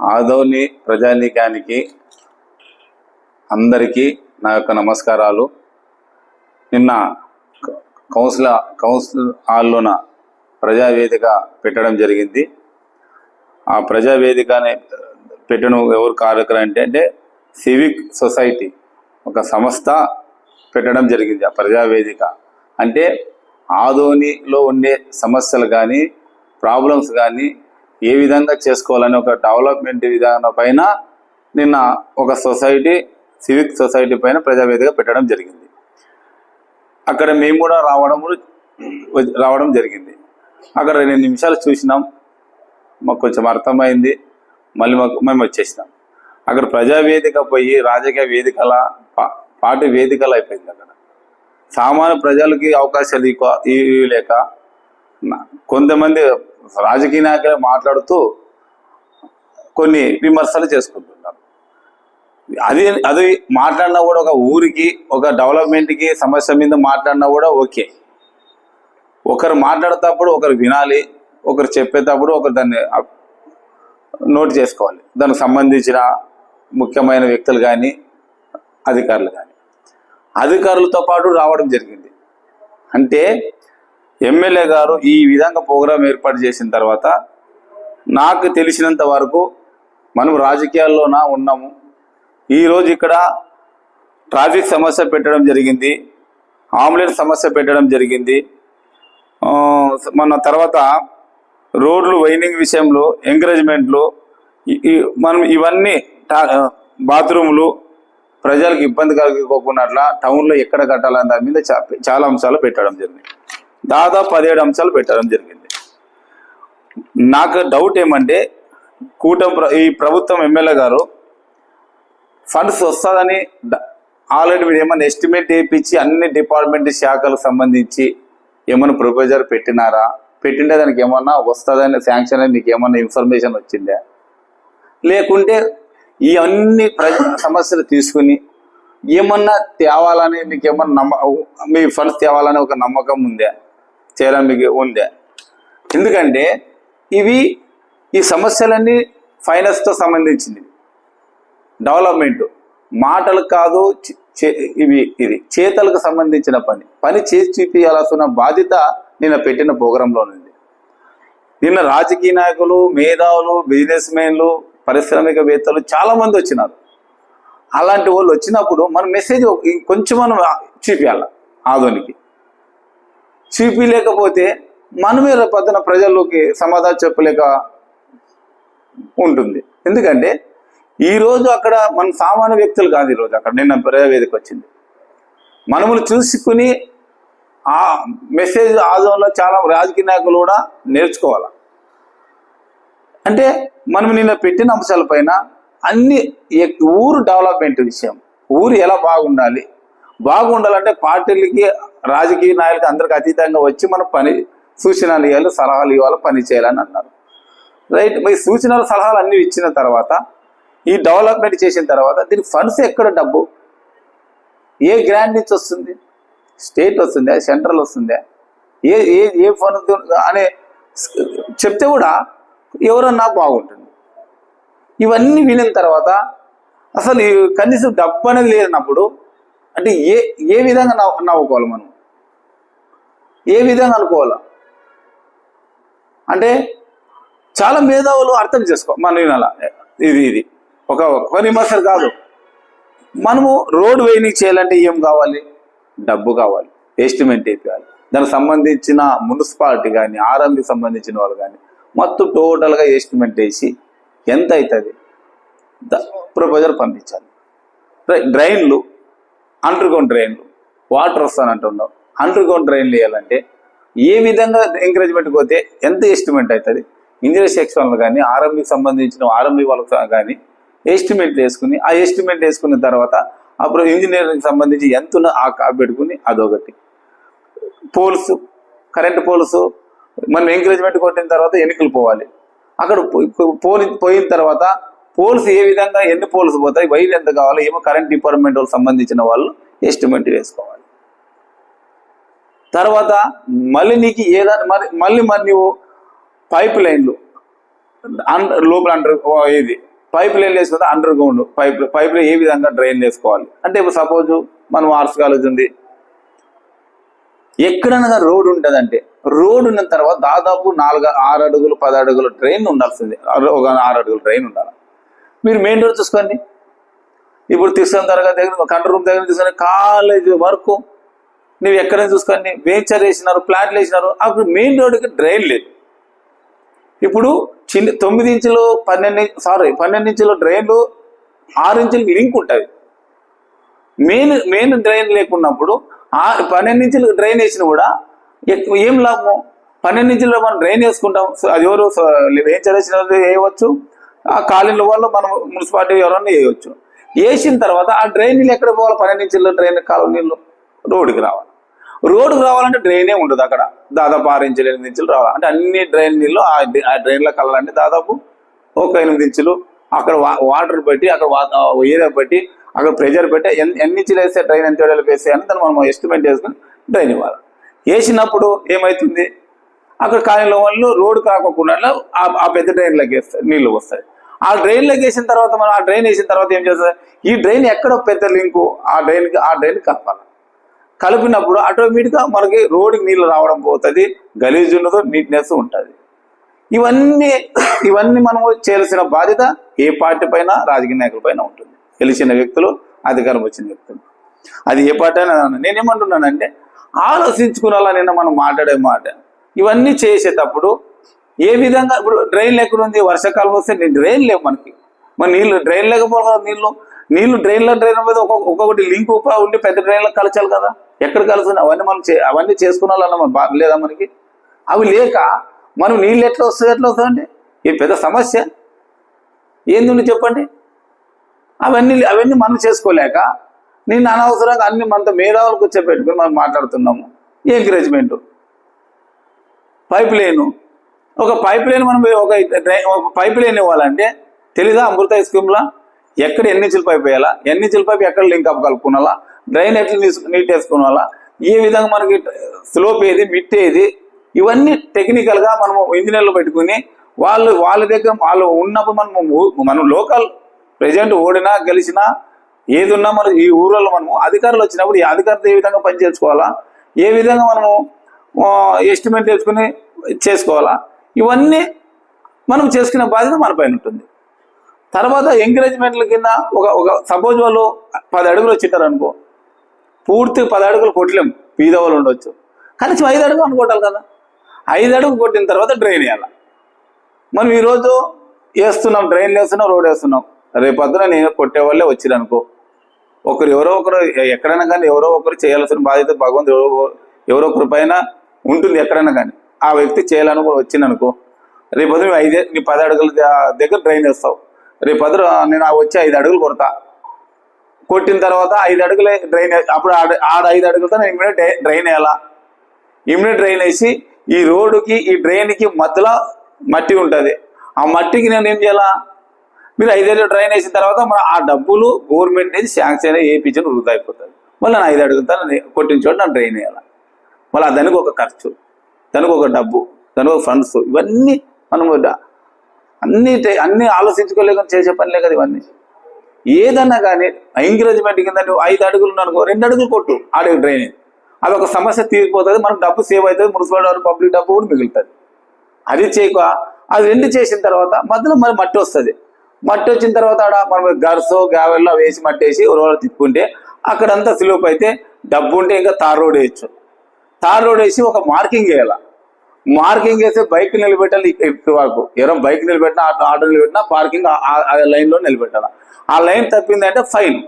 ఆదోని ప్రజానీకానికి అందరికీ నా యొక్క నమస్కారాలు. నిన్న కౌన్సిల కౌన్సిల్ కౌన్సిల్ హాల్లోన ప్రజావేదిక పెట్టడం జరిగింది. ఆ ప్రజావేదిక అనే పెట్టడం ఎవరు కార్యక్రమం అంటే అంటే సివిక్ సొసైటీ ఒక సంస్థ పెట్టడం జరిగింది ఆ ప్రజావేదిక. అంటే ఆదోనిలో ఉండే సమస్యలు కానీ ప్రాబ్లమ్స్ కానీ ఏ విధంగా చేసుకోవాలని ఒక డెవలప్మెంట్ విధానం పైన నిన్న ఒక సొసైటీ సివిక్ సొసైటీ పైన ప్రజావేదిక పెట్టడం జరిగింది. అక్కడ మేము కూడా రావడం రావడం జరిగింది. అక్కడ రెండు నిమిషాలు చూసినాం. మాకు కొంచెం అర్థమైంది. మళ్ళీ మాకు మేము వచ్చేసినాం. అక్కడ ప్రజావేదిక పోయి రాజకీయ వేదికల పా- పార్టీ వేదికలు అయిపోయింది అక్కడ. సామాన్య ప్రజలకి అవకాశాలు ఇవ్వ- ఇవ్వలేక కొంతమంది రాజకీయ నాయకులు మాట్లాడుతూ కొన్ని విమర్శలు చేసుకుంటున్నారు. అది అది మాట్లాడినా కూడా ఒక ఊరికి ఒక డెవలప్మెంట్కి సమస్య మీద మాట్లాడినా కూడా ఓకే. ఒకరు మాట్లాడేటప్పుడు ఒకరు వినాలి ఒకరు చెప్పేటప్పుడు ఒకరు దాన్ని నోట్ చేసుకోవాలి. దానికి సంబంధించిన ముఖ్యమైన వ్యక్తులు కానీ అధికారులు కానీ అధికారులతో పాటు రావడం జరిగింది. అంటే ఎమ్మెల్యే గారు ఈ విధంగా ప్రోగ్రాం ఏర్పాటు చేసిన తర్వాత నాకు తెలిసినంత వరకు మనం రాజకీయాల్లోన ఉన్నాము. ఈరోజు ఇక్కడ ట్రాఫిక్ సమస్య పెట్టడం జరిగింది. ఆంబులెన్స్ సమస్య పెట్టడం జరిగింది. మన తర్వాత రోడ్లు వైనింగ్ విషయంలో ఎంకరేజ్మెంట్లు మనం ఇవన్నీ టా- బాత్రూములు ప్రజలకు ఇబ్బంది కలగకోకుండా అట్లా టౌన్లో ఎక్కడ కట్టాలని దాని మీద చాలా అంశాలు పెట్టడం జరిగింది. దాదాపు పదిహేడు అంశాలు పెట్టడం జరిగింది. నాకు డౌట్ ఏమంటే కూటమి ఈ ప్రభుత్వం ఎమ్మెల్యే గారు ఫండ్స్ వస్తుందని ఆల్రెడీ మీరు ఏమైనా ఎస్టిమేట్ వేయించి అన్ని డిపార్ట్మెంట్ శాఖలకు సంబంధించి ఏమైనా ప్రొపోజర్ పెట్టినారా? పెట్టింటే దానికి ఏమన్నా వస్తుందని శాంక్షన్ అని మీకు ఏమన్నా ఇన్ఫర్మేషన్ వచ్చిందా? లేకుంటే ఈ అన్ని ప్రజ సమస్యలు తీసుకుని ఏమన్నా తేవాలని మీకు ఏమన్నా నమ్మ మీ ఫండ్స్ తేవాలని ఒక నమ్మకం ఉందా? చేయడం మీకు ఉందా. ఎందుకంటే ఇవి ఈ సమస్యలన్నీ ఫైనాన్స్తో సంబంధించింది. డెవలప్మెంట్ మాటలు కాదు ఇవి ఇది చేతలకు సంబంధించిన పని. పని చేసి చూపించాల్సిన బాధ్యత నిన్న పెట్టిన ప్రోగ్రాంలో ఉంది నిన్న రాజకీయ నాయకులు మేధావులు బిజినెస్ మెన్లు పారిశ్రామికవేత్తలు చాలామంది వచ్చినారు. అలాంటి వాళ్ళు వచ్చినప్పుడు మన మెసేజ్ కొంచెం మనం చూపించాల ఆధునికి. చూపించలేకపోతే మనమే రేపు పొద్దున ప్రజల్లోకి సమాధానం చెప్పలేక ఉంటుంది. ఎందుకంటే ఈరోజు అక్కడ మన సామాన్య వ్యక్తులు కాదు ఈరోజు అక్కడ. నిన్న ప్రజావేదిక వచ్చింది. మనములు చూసుకుని ఆ మెసేజ్ ఆదంలో చాలా రాజకీయ నాయకులు కూడా నేర్చుకోవాలి. అంటే మనం నిన్న పెట్టిన అంశాలపైన అన్ని ఊరు డెవలప్మెంట్ విషయం ఊరు ఎలా బాగుండాలి బాగుండాలంటే పార్టీలకి రాజకీయ నాయకులకి అందరికి అతీతంగా వచ్చి మనం పని సూచనలు ఇవ్వాలి సలహాలు ఇవ్వాలి పని చేయాలని అన్నారు. రైట్ మరి సూచనలు సలహాలు అన్ని ఇచ్చిన తర్వాత ఈ డెవలప్మెంట్ చేసిన తర్వాత దీని ఫండ్స్ ఎక్కడ డబ్బు? ఏ గ్రాంట్ నుంచి వస్తుంది? స్టేట్ వస్తుందా? సెంట్రల్ వస్తుందా? ఏ ఏ ఏ ఫండ్ అనే చెప్తే కూడా ఎవరన్నా బాగుంటుంది. ఇవన్నీ వినిన తర్వాత అసలు కనీసం డబ్బు అనేది లేనప్పుడు అంటే ఏ ఏ విధంగా నవ్వు నవ్వుకోవాలి మనం? ఏ విధంగా అనుకోవాలా? అంటే చాలా మేధావులు అర్థం చేసుకో మన అలా ఇది ఇది. ఒక ఒక విమర్శలు కాదు. మనము రోడ్ వేయింగ్ చేయాలంటే ఏం కావాలి? డబ్బు కావాలి. ఎస్టిమేట్ వేయాలి దానికి సంబంధించిన మున్సిపాలిటీ కానీ ఆర్ఎంకి సంబంధించిన వాళ్ళు కానీ మొత్తం టోటల్గా ఎస్టిమేట్ వేసి ఎంత అవుతుంది? ప్రపోజల్ పంపించాలి. డ్రైన్లు అండర్గ్రౌండ్ డ్రైన్లు వాటర్ వస్తానంటున్నావు అండర్ గ్రౌండ్ డ్రైన్లు వేయాలంటే ఏ విధంగా ఎంకరేజ్మెంట్ పోతే ఎంత ఎస్టిమేట్ అవుతుంది ఇంజనీర్ సెక్షన్లు కానీ ఆర్ఎంబికి సంబంధించిన ఆర్ఎంబి వాళ్ళకి కానీ ఎస్టిమేట్ వేసుకుని ఆ ఎస్టిమేట్ వేసుకున్న తర్వాత అప్పుడు ఇంజనీరింగ్ సంబంధించి ఎంత ఆ కా పెట్టుకుని అదొకటి. పోల్స్ కరెంట్ పోల్స్ మనం ఎంకరేజ్మెంట్ కొట్టిన తర్వాత ఎన్నికలు పోవాలి. అక్కడ పోలి పోయిన తర్వాత పోల్స్ ఏ విధంగా ఎన్ని పోల్స్ పోతాయి వైర్ ఎంత కావాలి ఏమో కరెంట్ డిపార్ట్మెంట్ వాళ్ళకి సంబంధించిన వాళ్ళు ఎస్టిమేట్ వేసుకోవాలి. తర్వాత మళ్ళీ నీకు ఏదైనా మరి మళ్ళీ మరి నువ్వు పైప్ లైన్లు అండర్ లోపల అండర్ ఇది పైప్ లైన్ వేసుకుంటే అండర్ గ్రౌండ్ పైప్ పైప్లో ఏ విధంగా డ్రైన్ వేసుకోవాలి. అంటే ఇప్పుడు సపోజ్ మనం ఆర్ట్స్ కాలేజ్ ఉంది. ఎక్కడన్నా రోడ్డు ఉంటుందంటే రోడ్డు ఉన్న తర్వాత దాదాపు నాలుగు ఆరు అడుగులు పది అడుగులు ట్రైన్ ఉండాల్సింది. ఒక ఆరు అడుగులు ట్రైన్ ఉండాలి. మీరు మెయిన్ రోడ్ చూసుకోండి. ఇప్పుడు తీసుకున్న తర్వాత దగ్గర కంట్రోల్ రూమ్ దగ్గర తీసుకొని కాలేజ్ వరకు నువ్వు ఎక్కడైనా చూసుకోండి? వెంచర్ వేసినారు ప్లాట్లు వేసినారు. అప్పుడు మెయిన్ రోడ్డుకి డ్రైన్ లేదు. ఇప్పుడు చిన్న తొమ్మిది ఇంచులు పన్నెండు సారీ పన్నెండు ఇంచుల డ్రైన్లు ఆరు ఇంచులకు లింక్ ఉంటుంది. మెయిన్ మెయిన్ డ్రైన్ లేకున్నప్పుడు ఆ పన్నెండు ఇంచులు డ్రైన్ వేసిన కూడా ఎక్కువ ఏం లాభం? పన్నెండు ఇంచుల్లో మనం డ్రైన్ వేసుకుంటాం. సో అది ఎవరు సో వెంచర్ వేసిన వాళ్ళు వేయవచ్చు. ఆ కాలనీల వాళ్ళు మనం మున్సిపాలిటీ ఎవరన్నా వేయవచ్చు వేసిన తర్వాత ఆ డ్రైన్ నీళ్ళు ఎక్కడ పోవాలి? పన్నెండు ఇంచుల డ్రైన్ కాలువ నీళ్ళు రోడ్డుకి రావాలి. రోడ్డుకు రావాలంటే డ్రైనే ఉండదు అక్కడ. దాదాపు ఆరు ఇంచులు ఎనిమిది ఇంచులు రావాలి. అంటే అన్ని డ్రైన్ నీళ్ళు ఆ ఆ డ్రైన్లో కలవాలంటే దాదాపు ఒక ఎనిమిది ఇంచులు. అక్కడ వా- వాటర్ పెట్టి అక్కడ ఏరియా పెట్టి అక్కడ ప్రెజర్ పెట్టి ఎన్ని ఇంచులు వేస్తే డ్రైన్ ఎంత వెడల్పు వేస్తే అని దాన్ని మనం ఎస్టిమేట్ చేసుకుని డ్రైన్ ఇవ్వాలి. వేసినప్పుడు ఏమవుతుంది అక్కడ కాలనీలో వాళ్ళు రోడ్డు కాకుండా ఆ- పెద్ద డ్రైన్లోకి వేస్తాయి నీళ్ళు వస్తాయి. ఆ డ్రైన్లోకి వేసిన తర్వాత మనం ఆ డ్రైన్ వేసిన తర్వాత ఏం చేస్తుంది ఈ డ్రైన్ ఎక్కడో పెద్ద లింకు ఆ డ్రైన్కి ఆ డ్రైన్ కలపాలి. కలిపినప్పుడు ఆటోమేటిక్గా మనకి రోడ్డుకి నీళ్ళు రావడం పోతుంది గలీజ్ ఉండదు నీట్నెస్ ఉంటుంది. ఇవన్నీ ఇవన్నీ మనము చేయాల్సిన బాధ్యత ఏ పార్టీ పైన? రాజకీయ నాయకుల పైన ఉంటుంది. గెలిచిన వ్యక్తులు అధికారం వచ్చిన వ్యక్తులు. అది ఏ పార్టీ అయినా నేనేమంటున్నానంటే ఆలోచించుకునేలా నిన్న మనం మాట్లాడే మాట. ఇవన్నీ చేసేటప్పుడు ఏ విధంగా ఇప్పుడు డ్రైన్ ఎక్కడ ఉంది? వర్షాకాలం వస్తే నేను డ్రైన్ లేవు మనకి. మరి నీళ్ళు డ్రైన్ లేకపోవాలి కదా నీళ్ళు. నీళ్ళు డ్రైన్లో డ్రైన్ మీద ఒక్కొక్కటి లింక్ ఉప ఉండి పెద్ద డ్రైన్లో కలచాలి కదా. ఎక్కడ కలుస్తుంది? అవన్నీ మనం చే అవన్నీ చేసుకున్నాలన్న మన లేదా మనకి? అవి లేక మనం నీళ్ళు ఎట్లా వస్తుంది? ఎట్లా వస్తుందండి? ఇది పెద్ద సమస్య. ఏంది చెప్పండి? అవన్నీ అవన్నీ మనం చేసుకోలేక నేను అనవసరంగా అన్ని మనతో మేధావులకు కూర్చోబెట్టుకుని మనం మాట్లాడుతున్నాము. ఎంకరేజ్మెంటు పైప్ లైను ఒక పైప్ లైన్ మనం ఒక ఒక పైప్ లైన్ ఇవ్వాలంటే తెలీదా అమృత స్కీమ్లా ఎక్కడ ఎన్ని ఇంచులు పైప్ వేయాలా? ఎన్ని ఇంచుల పైప్ ఎక్కడ లింక్ అప్ కలుపుకోవాలా డ్రైన్ ఎట్లా నీట్ వేసుకోవాలా ఏ విధంగా మనకి స్లోప్ ఏది మిట్ ఏది? ఇవన్నీ టెక్నికల్గా మనము ఇంజనీర్లు పెట్టుకుని వాళ్ళు వాళ్ళ దగ్గర వాళ్ళు ఉన్నప్పుడు మనము మనం లోకల్ ప్రజెంట్ ఓడినా గెలిచినా ఏది ఉన్నా మనం ఈ ఊళ్ళో మనము అధికారులు వచ్చినప్పుడు ఈ అధికారులు ఏ విధంగా పని చేసుకోవాలా ఏ విధంగా మనము ఎస్టిమేట్ చేసుకుని చేసుకోవాలా? ఇవన్నీ మనం చేసుకునే బాధ్యత మన పైన ఉంటుంది. తర్వాత ఎంకరేజ్మెంట్ల కింద ఒక ఒక సపోజ్ వాళ్ళు పది అడుగులు వచ్చింటారు అనుకో పూర్తి పది అడుగులు కొట్టలేం పీదవాళ్ళు ఉండొచ్చు. కనీసం ఐదు అడుగులు అనుకోవాలి కదా. ఐదు అడుగులు కొట్టిన తర్వాత డ్రైన్ వేయాలి. మనం ఈరోజు వేస్తున్నాం డ్రైన్ వేస్తున్నాం రోడ్ వేస్తున్నాం. రేపొద్దున నేను కొట్టే వాళ్ళే వచ్చిరు అనుకో ఒకరు ఎవరో ఒకరు ఎక్కడైనా కానీ ఎవరో ఒకరు చేయాల్సిన బాధ్యత భగవంతుడు ఎవరో ఎవరో ఒకరి పైన ఉంటుంది ఎక్కడైనా కానీ. ఆ వ్యక్తి చేయాలనుకుని వచ్చింది అనుకో రేపొద్దు నువ్వు ఐదే నీ పది అడుగుల దగ్గర డ్రైన్ వేస్తావు పొద్దున నేను ఆ వచ్చి ఐదు అడుగులు కొడతా. కొట్టిన తర్వాత ఐదు అడుగులే డ్రైన్ అప్పుడు ఆడ ఐదు అడుగులతో నేను ఇమ్మీడియట్ డ్రైన్ వేయాలా ఇమ్మీడియట్ డ్రైన్ వేసి ఈ రోడ్డుకి ఈ డ్రైన్కి మధ్యలో మట్టి ఉంటుంది. ఆ మట్టికి నేను ఏం చేయాలా? మీరు ఐదేళ్ళు డ్రైన్ వేసిన తర్వాత మన ఆ డబ్బులు గవర్నమెంట్ నుంచి శాంక్షన్ అయ్యి వేయించిన వృధా అయిపోతుంది మళ్ళీ నేను ఐదు అడుగుతాను నేను కొట్టిన చోట నేను డ్రైన్ వేయాలి మళ్ళీ దానికి ఒక ఖర్చు. దానికి ఒక డబ్బు దానికి ఒక ఫండ్స్ ఇవన్నీ మనము అన్ని అన్ని ఆలోచించుకోలేక చేసే పనిలే కదా ఇవన్నీ. ఏదన్నా కానీ ఎంకరేజ్మెంట్ కింద నువ్వు ఐదు అడుగులు ఉన్నానుకో రెండు అడుగులు కొట్టు ఆడే డ్రైనేజ్. అది ఒక సమస్య తీరిపోతుంది మనకు డబ్బు సేవ్ అవుతుంది మున్సిపాలిటీ పబ్లిక్ డబ్బు కూడా మిగులుతుంది. అది చేయక అది రెండు చేసిన తర్వాత మధ్యలో మరి మట్టి వస్తుంది. మట్టి వచ్చిన తర్వాత ఆడ మనం గర్సో గావెల్లో వేసి మట్టి వేసి రోజు తిప్పుకుంటే అక్కడంతా స్లోప్ అయితే డబ్బు ఉంటే ఇంకా తార్ రోడ్ వేయచ్చు. తార్ రోడ్ వేసి ఒక మార్కింగ్ వేయాలి మార్కింగ్ వేస్తే బైక్ నిలబెట్టాలి ఇప్పటి వరకు ఎవరైనా బైక్ నిలబెట్టినా ఆటో ఆటో నిలబెట్టినా పార్కింగ్ ఆ లైన్లో నిలబెట్టాలి. ఆ లైన్ తప్పిందంటే ఫైన్.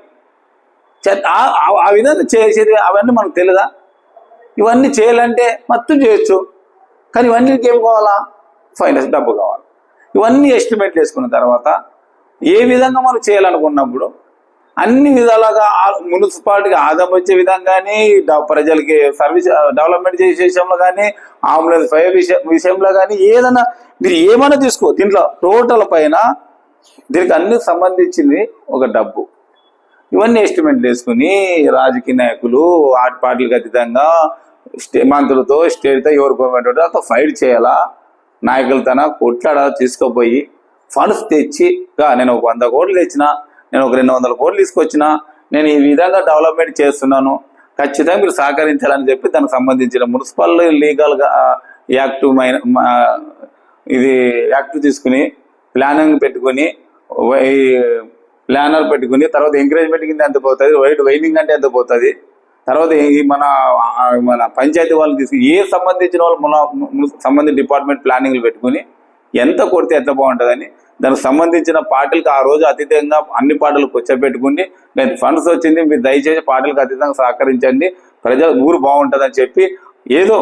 చ- ఆ- విధంగా చేసేది అవన్నీ మనకు తెలియదా ఇవన్నీ చేయాలంటే మొత్తం చేయొచ్చు. కానీ ఇవన్నీకి ఏం కావాలా? ఫైనాన్స్ డబ్బు కావాలి. ఇవన్నీ ఎస్టిమేట్ చేసుకున్న తర్వాత ఏ విధంగా మనం చేయాలనుకున్నప్పుడు అన్ని విధాలుగా మున్సిపాలిటీకి ఆదాయం వచ్చే విధంగానే ప్రజలకి సర్వీస్ డెవలప్మెంట్ చేసే విషయంలో కానీ అంబులెన్స్ ఫైర్ విషయం విషయంలో కానీ ఏదైనా మీరు ఏమైనా తీసుకో దీంట్లో టోటల్ పైన దీనికి అన్ని సంబంధించింది ఒక డబ్బు. ఇవన్నీ ఎస్టిమేట్ వేసుకుని రాజకీయ నాయకులు ఆట పార్టీలకు అతీతంగా స్టే మంత్రులతో స్టేట్తో ఎవరు గవర్నమెంట్ ఫైట్ చేయాలా? నాయకులతోన కొట్లాడ? తీసుకుపోయి ఫండ్స్ తెచ్చి నేను ఒక వంద కోట్లు తెచ్చిన నేను ఒక రెండు వందల కోట్లు తీసుకొచ్చిన నేను ఈ విధంగా డెవలప్మెంట్ చేస్తున్నాను. ఖచ్చితంగా మీరు సహకరించాలని చెప్పి దానికి సంబంధించిన మున్సిపల్ లీగల్గా యాక్ట్ మైన మా- ఇది యాక్ట్ తీసుకుని ప్లానింగ్ పెట్టుకుని వై- ప్లానర్ పెట్టుకుని తర్వాత ఎంకరేజ్మెంట్ కింద ఎంత పోతుంది వైట్ వైనింగ్ అంటే ఎంత పోతుంది తర్వాత మన మన పంచాయతీ వాళ్ళు తీసుకుని ఏ సంబంధించిన వాళ్ళు మన సంబంధించిన డిపార్ట్మెంట్ ప్లానింగ్లు పెట్టుకుని ఎంత కొడితే ఎంత బాగుంటుందని దానికి సంబంధించిన పార్టీలకు ఆ రోజు అతీతంగా అన్ని పార్టీలు కూర్చోబెట్టుకుని నేను ఫండ్స్ వచ్చింది మీరు దయచేసి పార్టీలకు అతీతంగా సహకరించండి. ప్రజల ఊరు బాగుంటుందని చెప్పి ఏదో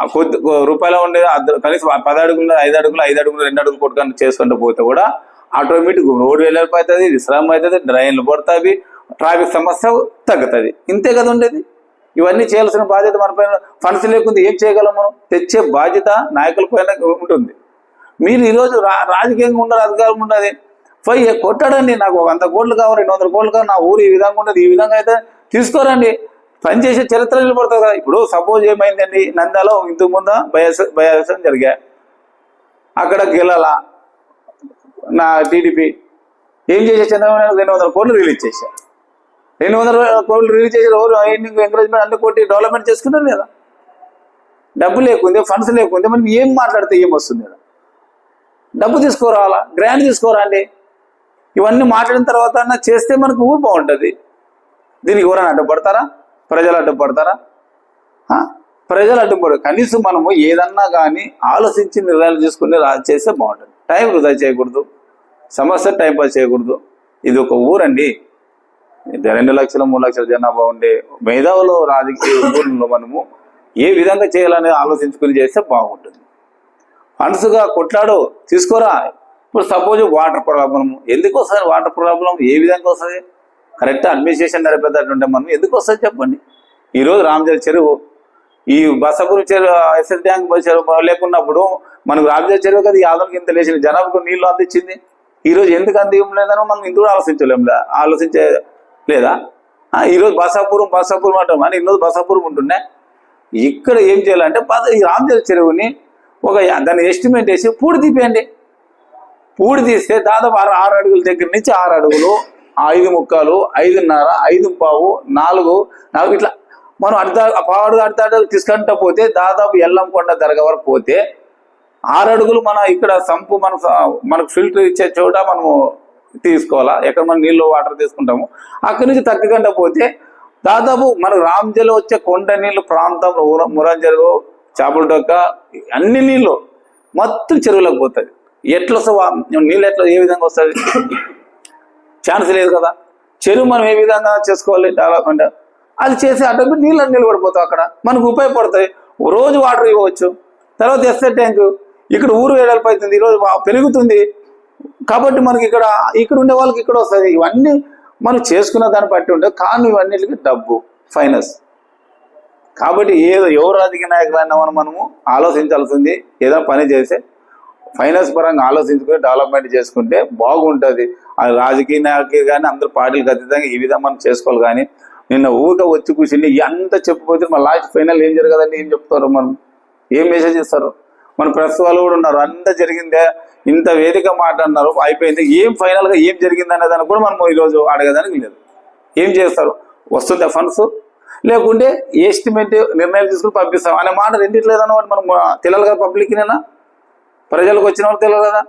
ఆ కొద్ది రూపాయలు ఉండే కనీసం పది అడుగులు ఐదు అడుగులు ఐదు అడుగులు రెండు అడుగులు కొట్టుకొని చేసుకుంటూ పోతే కూడా ఆటోమేటిక్ రోడ్డు వెళ్ళిపోతుంది విశ్రామం అవుతుంది డ్రైన్లు పడుతుంది ట్రాఫిక్ సమస్య తగ్గుతుంది. ఇంతే కదా ఉండేది? ఇవన్నీ చేయాల్సిన బాధ్యత మన పైన ఫండ్స్ లేకుండా ఏం చేయగలం మనం? తెచ్చే బాధ్యత నాయకుల పైన ఉంటుంది. మీరు ఈరోజు రా రాజకీయంగా ఉండదు అధికారం ఉండదు పోయి కొట్టడండి నాకు ఒక వంద కోట్లు కావాలి రెండు వందల కోట్లు కావాలి నా ఊరు ఈ విధంగా ఉండదు ఈ విధంగా అయితే తీసుకోరండి. పని చేసే చరిత్ర నిలబడుతుంది కదా. ఇప్పుడు సపోజ్ ఏమైందండి నంద్యాలో ఇంతకు ముందు బయాస బయాసం జరిగా. అక్కడ గెలాల నా టీడీపీ ఏం చేసే చంద్రబాబు నాయుడు రెండు వందల కోట్లు రిలీజ్ చేశారు. రెండు వందల కోట్లు రిలీజ్ చేసి ఎవరు? ఎంకరేజ్మెంట్ అన్ని కొట్టి డెవలప్మెంట్ చేసుకున్నారు లేదా డబ్బు లేకుంది ఫండ్స్ లేకుంది మనం ఏం మాట్లాడితే ఏం వస్తుంది? డబ్బు తీసుకురావాలా గ్రాండ్ తీసుకోరండి? ఇవన్నీ మాట్లాడిన తర్వాత చేస్తే మనకు ఊపు బాగుంటుంది. దీనికి ఎవరైనా అడ్డుపడతారా? ప్రజలు అడ్డుపడతారా? ప్రజలు అడ్డుపడు కనీసం మనము ఏదన్నా కానీ ఆలోచించి నిర్ణయాలు తీసుకుని రా- చేస్తే బాగుంటుంది. టైం వృధా చేయకూడదు. సమస్య టైం పాస్ చేయకూడదు. ఇది ఒక ఊరండి. రెండు లక్షల మూడు లక్షల జనాభా ఉండే మేధావులు రాజకీయ ఊళ్ళో మనము ఏ విధంగా చేయాలనేది ఆలోచించుకుని చేస్తే బాగుంటుంది. ఫండ్స్గా కొట్లాడు తీసుకోరా. ఇప్పుడు సపోజ్ వాటర్ ప్రాబ్లం ఎందుకు వస్తుంది వాటర్ ప్రాబ్లం ఏ విధంగా వస్తుంది? కరెక్ట్ అడ్మినిస్ట్రేషన్ నడిపేటట్టుంటే మనం ఎందుకు వస్తుంది చెప్పండి. ఈరోజు రామజల్ చెరువు ఈ బసపురం చెరువు ఎస్ఎస్ ట్యాంక్ చెరువు లేకున్నప్పుడు మనకు రామజల్ చెరువు కదా యాదవ్కి ఇంత లేచిన జనాభాకు నీళ్ళు అందించింది. ఈరోజు ఎందుకు అందివ్వలేదనో లేదని మనం ఇందుకు ఆలోచించలేం లే- ఆలోచించే లేదా? ఈరోజు బసాపురం బసాపురం అంటాం. అని ఈరోజు బసాపురం ఉంటుండే. ఇక్కడ ఏం చేయాలంటే పద ఈ రామజల్ చెరువుని ఒక దాన్ని ఎస్టిమేట్ వేసి పూడి తీపేయండి. పూడి తీస్తే దాదాపు ఆరు ఆరు అడుగుల దగ్గర నుంచి ఆరు అడుగులు ఐదు ముక్కలు ఐదున్నర ఐదు పావు నాలుగు నాలుగు ఇట్లా. మనం అర్ధ పావుడు అర్ధ అడుగు తీసుకుంటా పోతే దాదాపు ఎల్లంకొండ దర్గా వరకు పోతే ఆరు అడుగులు మన ఇక్కడ సంపు మన మనకు ఫిల్టర్ ఇచ్చే చోట మనము తీసుకోవాలా? ఎక్కడ మనం నీళ్ళు వాటర్ తీసుకుంటాము. అక్కడి నుంచి తగ్గకుండా పోతే దాదాపు మన రామ్జలో వచ్చే కొండ నీళ్ళు ప్రాంతం మురంజరు చేపల డొక్క అన్ని నీళ్ళు మొత్తం చెరువులకు పోతుంది ఎట్లా వస్తుంది నీళ్ళు ఎట్లా ఏ విధంగా వస్తుంది ఛాన్స్ లేదు కదా. చెరువు మనం ఏ విధంగా చేసుకోవాలి? డెవలప్మెంట్. అది చేసి అడ్డం నీళ్ళు నిలబడిపోతాయి అక్కడ. మనకు ఉపయోగపడతాయి. రోజు వాటర్ ఇవ్వచ్చు. తర్వాత ఎస్ఏ ట్యాంక్ ఇక్కడ ఊరు వెడల్పు అవుతుంది ఈరోజు పెరుగుతుంది. కాబట్టి మనకి ఇక్కడ ఇక్కడ ఉండే వాళ్ళకి ఇక్కడ వస్తుంది ఇవన్నీ మనం చేసుకున్న దాన్ని బట్టి ఉంటే కానీ ఇవన్నిటికి డబ్బు ఫైనాన్స్. కాబట్టి ఏదో ఎవరు రాజకీయ నాయకులైనా మనం మనము ఆలోచించాల్సింది ఏదో పని చేస్తే ఫైనాన్స్ పరంగా ఆలోచించుకుని డెవలప్మెంట్ చేసుకుంటే బాగుంటుంది. రాజకీయ నాయకులు కానీ అందరు పార్టీలకు అతీతంగా ఈ విధంగా మనం చేసుకోవాలి కానీ నిన్న ఊరిక వచ్చి కూర్చుని ఎంత చెప్పిపోతే మన లాస్ట్ ఫైనల్ ఏం జరగదని ఏం చెప్తారు మనం? ఏం మెసేజ్ ఇస్తారు? మన ప్రెస్ వాళ్ళు కూడా ఉన్నారు. అంత జరిగిందే ఇంత వేదిక మాట అన్నారు అయిపోయింది. ఏం ఫైనల్గా ఏం జరిగింది అనేదాన్ని కూడా మనం ఈరోజు అడగదానికి లేదు. ఏం చేస్తారు? వస్తుందా ఫండ్స్ లేకుంటే ఎస్టిమేట్ నిర్ణయాలు తీసుకుని పంపిస్తాం. అనే మాట రెండిట్లేదన్నమాట మనం తెలియాలి కదా పబ్లిక్ నేనా? ప్రజలకు వచ్చిన వాళ్ళు తెలియదు కదా?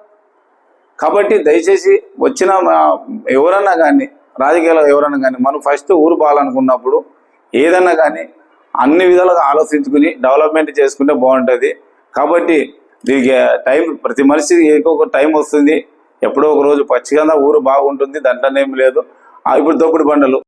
కాబట్టి దయచేసి వచ్చిన ఎవరన్నా కానీ రాజకీయాలు ఎవరన్నా కానీ మనం ఫస్ట్ ఊరు బాగాలనుకున్నప్పుడు ఏదన్నా కానీ అన్ని విధాలుగా ఆలోచించుకుని డెవలప్మెంట్ చేసుకుంటే బాగుంటుంది. కాబట్టి దీనికి టైం ప్రతి మనిషికి ఏదో ఒక టైం వస్తుంది. ఎప్పుడో ఒక రోజు పచ్చిగా ఊరు బాగుంటుంది దాంట్లో లేదు. ఆ, ఇప్పుడు దొప్పుడు బండలు.